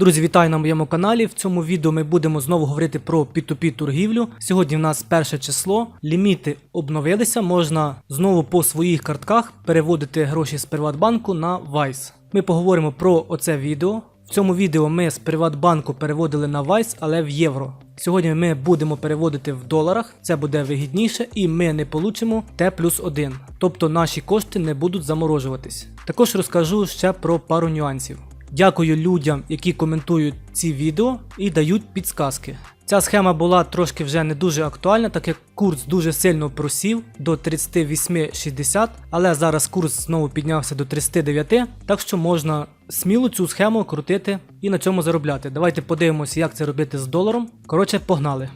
Друзі, вітаю на моєму каналі. В цьому відео ми будемо знову говорити про P2P торгівлю. Сьогодні в нас перше число. Ліміти обновилися. Можна знову по своїх картках переводити гроші з Приватбанку на Vice. Ми поговоримо про оце відео. В цьому відео ми з Приватбанку переводили на Vice, але в євро. Сьогодні ми будемо переводити в доларах, це буде вигідніше, і ми не получимо Т плюс 1. Тобто наші кошти не будуть заморожуватись. Також розкажу ще про пару нюансів. Дякую людям, які коментують ці відео і дають підсказки. Ця схема була трошки вже не дуже актуальна, так як курс дуже сильно просів до 38,60, але зараз курс знову піднявся до 39, так що можна сміло цю схему крутити і на цьому заробляти. Давайте подивимося, як це робити з доларом. Коротше, погнали.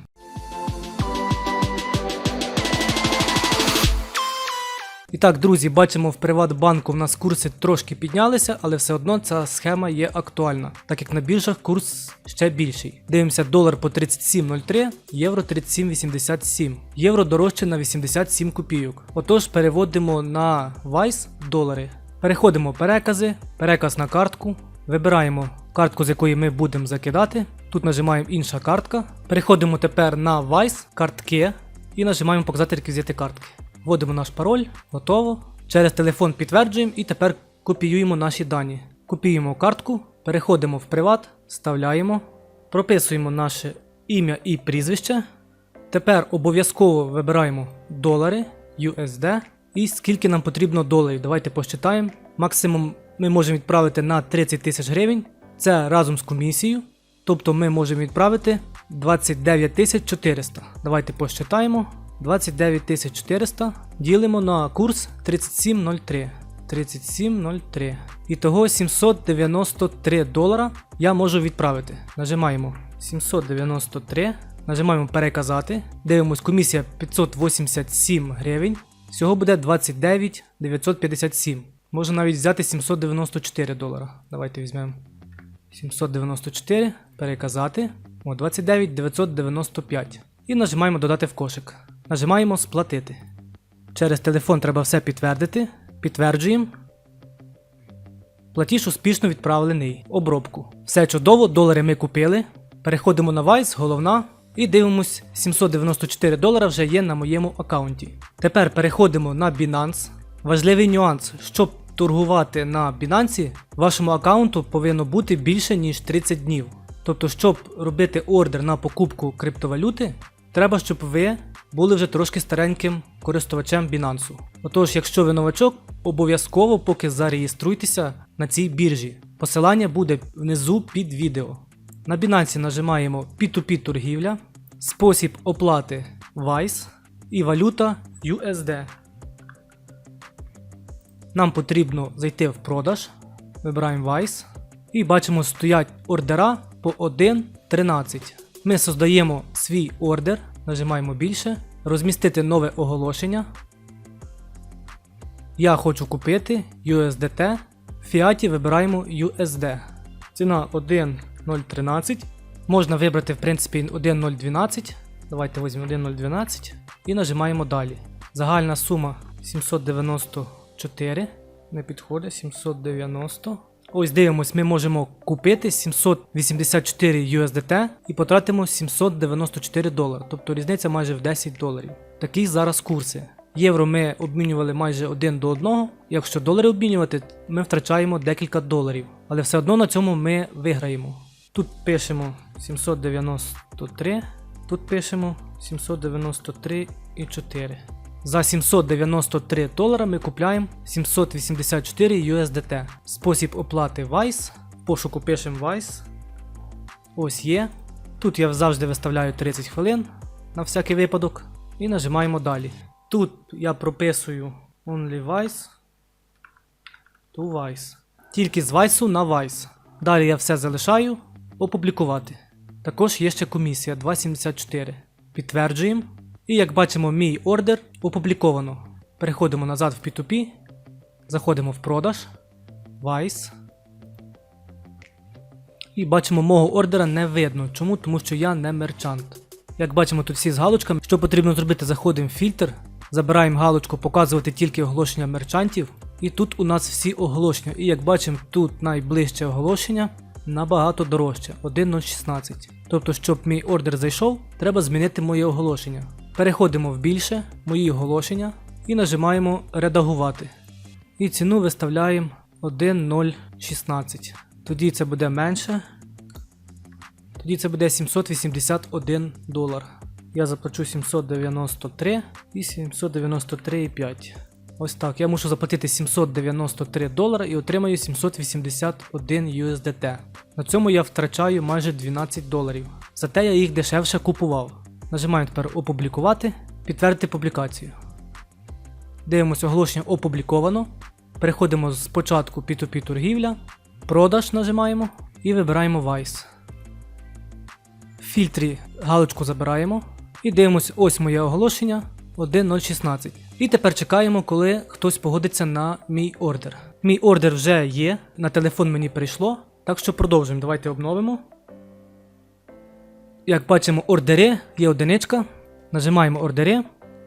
І так, друзі, бачимо в Приватбанку в нас курси трошки піднялися, але все одно ця схема є актуальна, так як на біржах курс ще більший. Дивимося, долар по 37.03, євро 37.87, євро дорожче на 87 копійок. Отож, переводимо на Vice долари. Переходимо перекази, переказ на картку, вибираємо картку, з якої ми будемо закидати. Тут нажимаємо інша картка. Переходимо тепер на Vice, картки і нажимаємо показати реквізити картки. Вводимо наш пароль, готово. Через телефон підтверджуємо і тепер копіюємо наші дані. Копіюємо картку, переходимо в приват, вставляємо, прописуємо наше ім'я і прізвище. Тепер обов'язково вибираємо долари, USD і скільки нам потрібно доларів. Давайте посчитаємо. Максимум ми можемо відправити на 30 тисяч гривень. Це разом з комісією. Тобто ми можемо відправити 29 400. Давайте посчитаємо. 29 400 ділимо на курс 3703. 3703. Ітого 793 долара я можу відправити. Нажимаємо 793. Нажимаємо переказати. Дивимось, комісія 587 гривень. Всього буде 29 957. Можна навіть взяти 794 долара. Давайте візьмемо 794. Переказати. О, 29 995. І нажимаємо додати в кошик. Нажимаємо сплатити. Через телефон треба все підтвердити. Підтверджуємо. Платіж успішно відправлений. Обробку. Все чудово, долари ми купили. Переходимо на Vice, головна. І дивимось, 794 долара вже є на моєму аккаунті. Тепер переходимо на Binance. Важливий нюанс, щоб торгувати на Binance, вашому аккаунту повинно бути більше ніж 30 днів. Тобто, щоб робити ордер на покупку криптовалюти, треба, щоб ви були вже трошки стареньким користувачем Binance. Отож, якщо ви новачок, обов'язково поки зареєструйтеся на цій біржі. Посилання буде внизу під відео. На Binance нажимаємо P2P торгівля, спосіб оплати Vice і валюта USD. Нам потрібно зайти в продаж, вибираємо Vice і бачимо, стоять ордера по 1.13. Ми создаємо свій ордер, нажимаємо більше, розмістити нове оголошення. Я хочу купити USDT. В фіаті вибираємо USD. Ціна 1.013. Можна вибрати, в принципі, 1.012. Давайте візьмемо 1.012 і нажимаємо далі. Загальна сума 794. Не підходить 790. Ось дивимось, ми можемо купити 784 USDT і потратимо 794 долари. Тобто різниця майже в 10 доларів. Такі зараз курси. Євро ми обмінювали майже один до одного. Якщо долари обмінювати, ми втрачаємо декілька доларів. Але все одно на цьому ми виграємо. Тут пишемо 793, тут пишемо 793,4. За 793 долара ми купляємо 784 USDT. Спосіб оплати Vice. В пошуку пишемо Vice. Ось є. Тут я завжди виставляю 30 хвилин на всякий випадок. І нажимаємо далі. Тут я прописую Only Vice to Vice. Тільки з Vice на Vice. Далі я все залишаю. Опублікувати. Також є ще комісія 2.74. Підтверджуємо. І як бачимо, мій ордер опубліковано. Переходимо назад в P2P. Заходимо в продаж. Vice. І бачимо, мого ордера не видно. Чому? Тому що я не мерчант. Як бачимо, тут всі з галочками. Що потрібно зробити, заходимо в фільтр, забираємо галочку, показувати тільки оголошення мерчантів. І тут у нас всі оголошення. І як бачимо, тут найближче оголошення набагато дорожче 1.016. Тобто, щоб мій ордер зайшов, треба змінити моє оголошення. Переходимо в більше, мої оголошення і нажимаємо редагувати. І ціну виставляємо 1.016. Тоді це буде менше. Тоді це буде 781 долар. Я заплачу 793 і 793,5. Ось так. Я мушу заплатити 793 долара і отримаю 781 USDT. На цьому я втрачаю майже 12 доларів. Зате я їх дешевше купував. Нажимаю тепер опублікувати, підтвердити публікацію. Дивимося оголошення опубліковано. Переходимо спочатку P2P торгівля, продаж нажимаємо і вибираємо Vice. В фільтрі галочку забираємо і дивимося ось моє оголошення 1.016. І тепер чекаємо, коли хтось погодиться на мій ордер. Мій ордер вже є, на телефон мені прийшло, так що продовжуємо. Давайте обновимо. Як бачимо, ордери є одиничка. Нажимаємо ордери.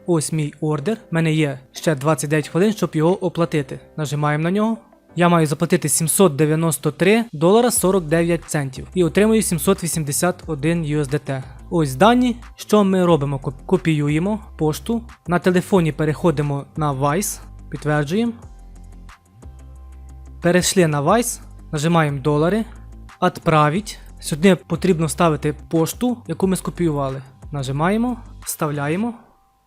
Ось мій ордер. У мене є ще 29 хвилин, щоб його оплатити. Нажимаємо на нього. Я маю заплатити 793 долара 49 центів і отримую 781 USDT. Ось дані. Що ми робимо? Копіюємо пошту. На телефоні переходимо на Vice, підтверджуємо. Перейшли на Vice, нажимаємо долари, Отправить. Сюди потрібно вставити пошту, яку ми скопіювали. Нажимаємо, вставляємо.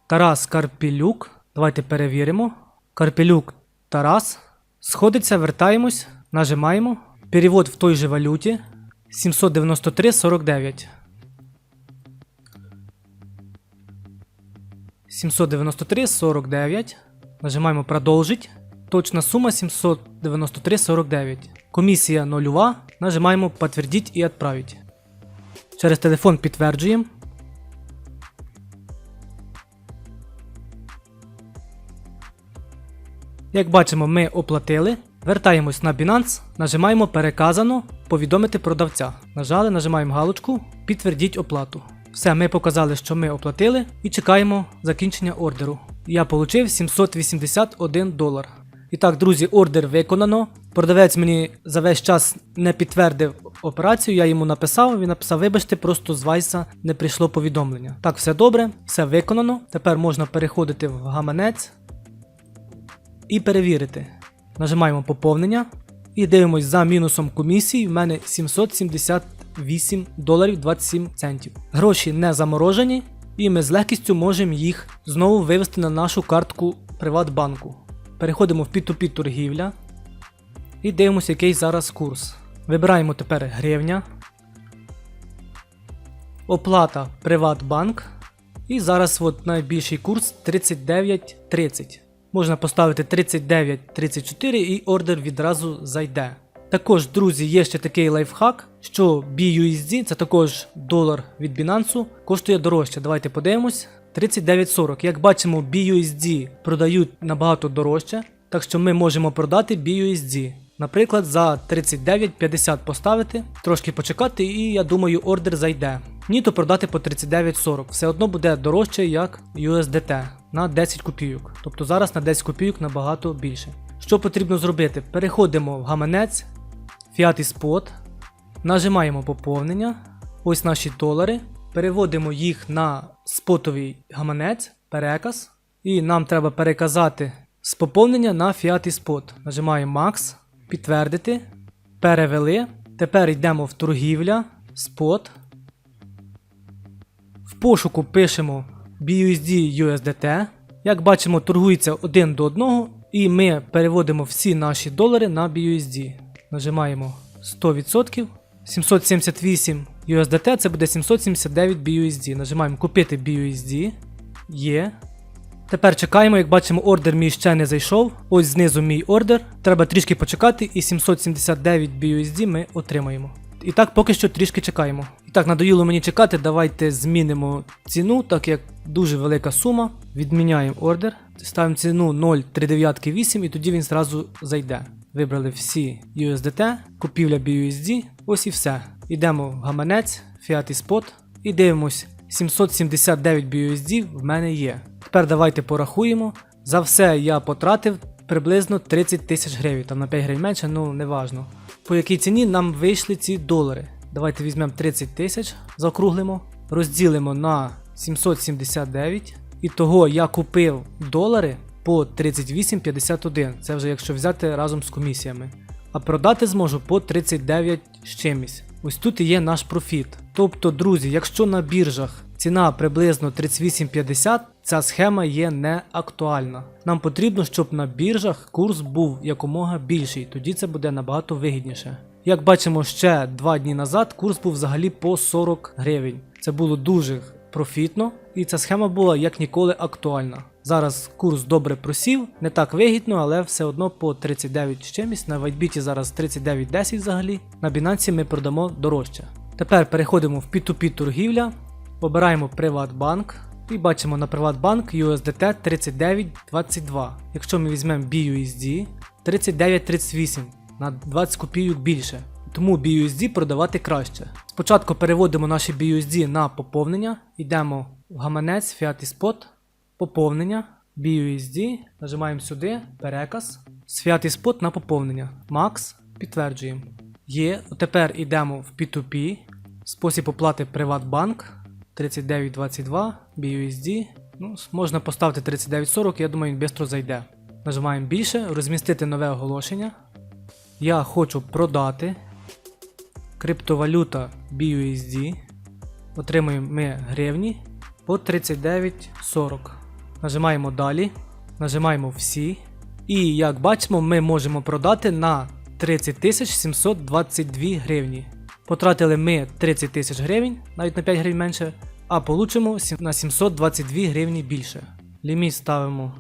Тарас Карпілюк. Давайте перевіримо. Карпілюк Тарас. Сходиться, вертаємось, нажимаємо. Перевод в той же валюті 793,49. 793,49. Нажимаємо продовжить. Точна сума 793,49. Комісія нульова. Нажимаємо підтвердіть і відправить. Через телефон підтверджуємо. Як бачимо, ми оплатили. Вертаємось на Binance, нажимаємо Переказано, повідомити продавця. Нажали, нажимаємо галочку, підтвердіть оплату. Все, ми показали, що ми оплатили, і чекаємо закінчення ордеру. Я отримав 781 долар. І так, друзі, ордер виконано. Продавець мені за весь час не підтвердив операцію, я йому написав. Він написав: вибачте, просто з Вайса не прийшло повідомлення. Так, все добре, все виконано. Тепер можна переходити в гаманець і перевірити. Нажимаємо поповнення і дивимось за мінусом комісії. В мене 778 доларів 27 центів. Гроші не заморожені, і ми з легкістю можемо їх знову вивести на нашу картку Приватбанку. Переходимо в P2P торгівля і дивимося, який зараз курс. Вибираємо тепер гривня. Оплата Приватбанк. І зараз от найбільший курс 39.30. Можна поставити 39.34 і ордер відразу зайде. Також, друзі, є ще такий лайфхак, що BUSD, це також долар від Binance, коштує дорожче. Давайте подивимось. 39.40. Як бачимо, BUSD продають набагато дорожче, так що ми можемо продати BUSD. Наприклад, за 39.50 поставити, трошки почекати, і я думаю, ордер зайде. Ні, то продати по 39.40. Все одно буде дорожче, як USDT на 10 копійок. Тобто зараз на 10 копійок набагато більше. Що потрібно зробити? Переходимо в гаманець, Fiat і Spot, нажимаємо поповнення. Ось наші долари. Переводимо їх на спотовий гаманець, переказ. І нам треба переказати з поповнення на Fiat Spot. Нажимаємо Max, підтвердити. Перевели. Тепер йдемо в торгівля, Spot. В пошуку пишемо BUSD USDT. Як бачимо, торгується один до одного, і ми переводимо всі наші долари на BUSD. Нажимаємо 100%. 778 USDT це буде 779 BUSD. Нажимаємо купити BUSD. Є. Тепер чекаємо, як бачимо, ордер мій ще не зайшов. Ось знизу мій ордер. Треба трішки почекати, і 779 BUSD ми отримаємо. І так, поки що трішки чекаємо. І так, надоїло мені чекати, давайте змінимо ціну, так як дуже велика сума. Відміняємо ордер. Ставимо ціну 0,398 і тоді він зразу зайде. Вибрали всі USDT, купівля BUSD, ось і все. Йдемо в гаманець, Fiat Spot і дивимось. 779 BUSD в мене є. Тепер давайте порахуємо. За все я потратив приблизно 30 тисяч гривень, там на 5 гривень менше, ну важно. по якій ціні нам вийшли ці долари. Давайте візьмемо 30 тисяч, заокруглимо, розділимо на 779. І того я купив долари по 38,51. Це вже якщо взяти разом з комісіями. А продати зможу по 39 з чимось. Ось тут і є наш профіт. Тобто, друзі, якщо на біржах ціна приблизно 38,50, ця схема є не актуальна. Нам потрібно, щоб на біржах курс був якомога більший, тоді це буде набагато вигідніше. Як бачимо, ще 2 дні назад курс був взагалі по 40 гривень. Це було дуже профітно, і ця схема була як ніколи актуальна. Зараз курс добре просів, не так вигідно, але все одно по 39 з чимось. На Вайтбіті зараз 39.10 взагалі. На Binance ми продамо дорожче. Тепер переходимо в P2P торгівля, обираємо Приватбанк і бачимо на Приватбанк USDT 39.22. Якщо ми візьмемо BUSD 39.38 на 20 копійок більше. Тому BUSD продавати краще. Спочатку переводимо наші BUSD на поповнення, йдемо в гаманець Fiat Spot, поповнення, BUSD, нажимаємо сюди, переказ, Fiat Spot на поповнення. Max, підтверджуємо. Є. Тепер йдемо в P2P, спосіб оплати Приватбанк 3922, BUSD. Ну, можна поставити 3940, я думаю, він швидко зайде. Нажимаємо більше, розмістити нове оголошення. Я хочу продати криптовалюта BUSD. Отримуємо ми гривні по 39.40. Нажимаємо далі, нажимаємо всі. І як бачимо, ми можемо продати на 30 722 гривні. Потратили ми 30 тисяч гривень, навіть на 5 гривень менше, а получимо на 722 гривні більше. Ліміт ставимо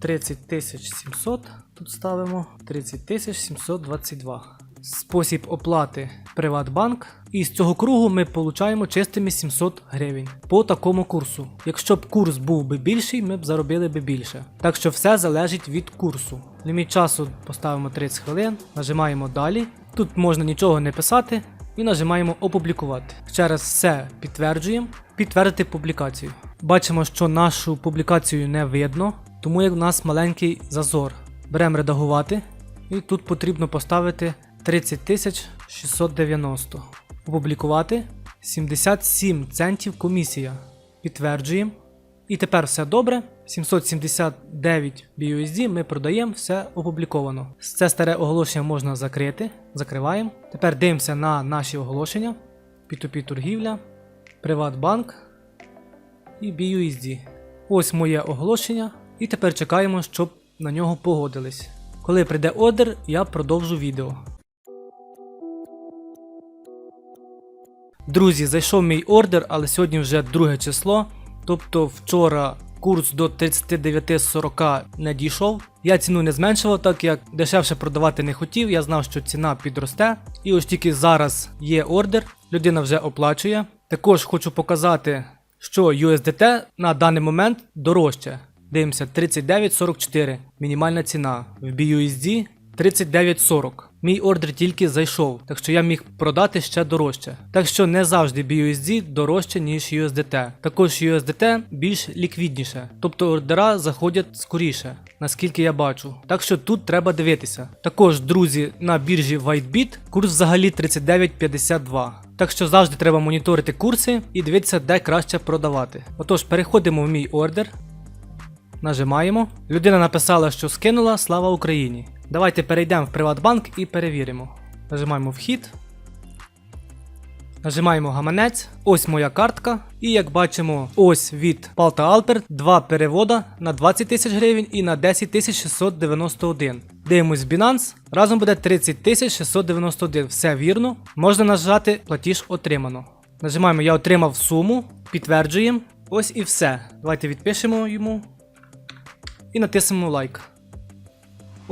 30 700, тут ставимо 30 722. Спосіб оплати Приватбанк. І з цього кругу ми получаємо чистими 700 гривень по такому курсу. Якщо б курс був би більший, ми б заробили би більше. Так що все залежить від курсу. Ліміт часу поставимо 30 хвилин, нажимаємо далі. Тут можна нічого не писати і нажимаємо опублікувати. Ще раз все підтверджуємо, підтвердити публікацію. Бачимо, що нашу публікацію не видно, тому як в нас маленький зазор. Беремо редагувати, і тут потрібно поставити 30 690. Опублікувати 77 центів комісія. Підтверджуємо. І тепер все добре. 779 BUSD ми продаємо, все опубліковано. Це старе оголошення можна закрити. Закриваємо. Тепер дивимося на наші оголошення. P2P торгівля, Приватбанк і BUSD. Ось моє оголошення. І тепер чекаємо, щоб на нього погодились. Коли прийде ордер, я продовжу відео. Друзі, зайшов мій ордер, але сьогодні вже друге число. Тобто вчора курс до 39.40 не дійшов. Я ціну не зменшував, так як дешевше продавати не хотів. Я знав, що ціна підросте. І ось тільки зараз є ордер, людина вже оплачує. Також хочу показати, що USDT на даний момент дорожче. Дивимося 39.44. Мінімальна ціна. В BUSD 39.40. Мій ордер тільки зайшов, так що я міг продати ще дорожче. Так що не завжди BUSD дорожче, ніж USDT. Також USDT більш ліквідніше, тобто ордера заходять скоріше, наскільки я бачу. Так що тут треба дивитися. Також, друзі, на біржі WhiteBit курс взагалі 39.52. Так що завжди треба моніторити курси і дивитися, де краще продавати. Отож, переходимо в мій ордер. Нажимаємо. Людина написала, що скинула Слава Україні. Давайте перейдемо в Приватбанк і перевіримо. Нажимаємо вхід. Нажимаємо гаманець. Ось моя картка. І як бачимо, ось від Палта Алпер два перевода на 20 тисяч гривень і на 10 691. Дивимось Binance. Разом буде 30 691. Все вірно. Можна нажати платіж отримано. Нажимаємо Я отримав суму. Підтверджуємо. Ось і все. Давайте відпишемо йому. І натиснемо лайк.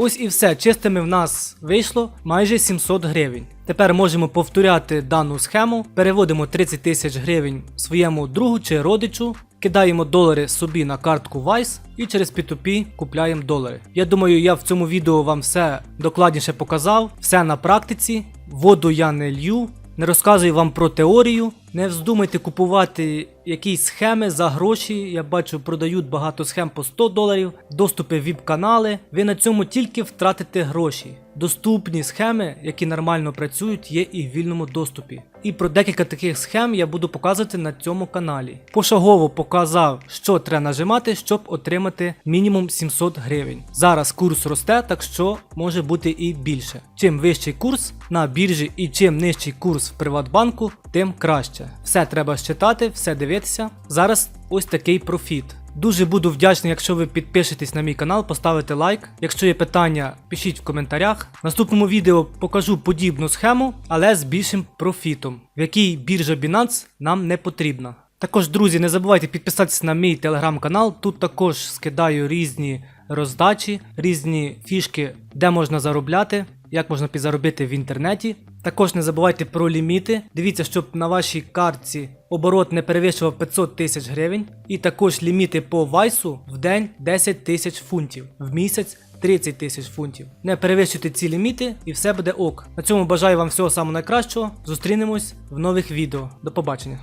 Ось і все. Чистими в нас вийшло майже 700 гривень. Тепер можемо повторяти дану схему, переводимо 30 тисяч гривень своєму другу чи родичу, кидаємо долари собі на картку Vice і через P2P купляємо долари. Я думаю, я в цьому відео вам все докладніше показав, все на практиці. Воду я не лью, не розказую вам про теорію. Не вздумайте купувати якісь схеми за гроші. Я бачу, продають багато схем по 100 доларів, доступи в віп-канали. Ви на цьому тільки втратите гроші. Доступні схеми, які нормально працюють, є і в вільному доступі. І про декілька таких схем я буду показувати на цьому каналі. Пошагово показав, що треба нажимати, щоб отримати мінімум 700 гривень. Зараз курс росте, так що може бути і більше. Чим вищий курс на біржі і чим нижчий курс в Приватбанку, тим краще. Все треба считати, все дивитися. Зараз ось такий профіт. Дуже буду вдячний, якщо ви підпишетесь на мій канал, поставите лайк. Якщо є питання, пишіть в коментарях. В наступному відео покажу подібну схему, але з більшим профітом, в якій біржа Binance нам не потрібна. Також, друзі, не забувайте підписатися на мій телеграм-канал. Тут також скидаю різні роздачі, різні фішки, де можна заробляти, як можна підзаробити в інтернеті. Також не забувайте про ліміти. Дивіться, щоб на вашій картці оборот не перевищував 500 тисяч гривень. І також ліміти по вайсу в день 10 тисяч фунтів, в місяць 30 тисяч фунтів. Не перевищуйте ці ліміти і все буде ок. На цьому бажаю вам всього самого найкращого. Зустрінемось в нових відео. До побачення.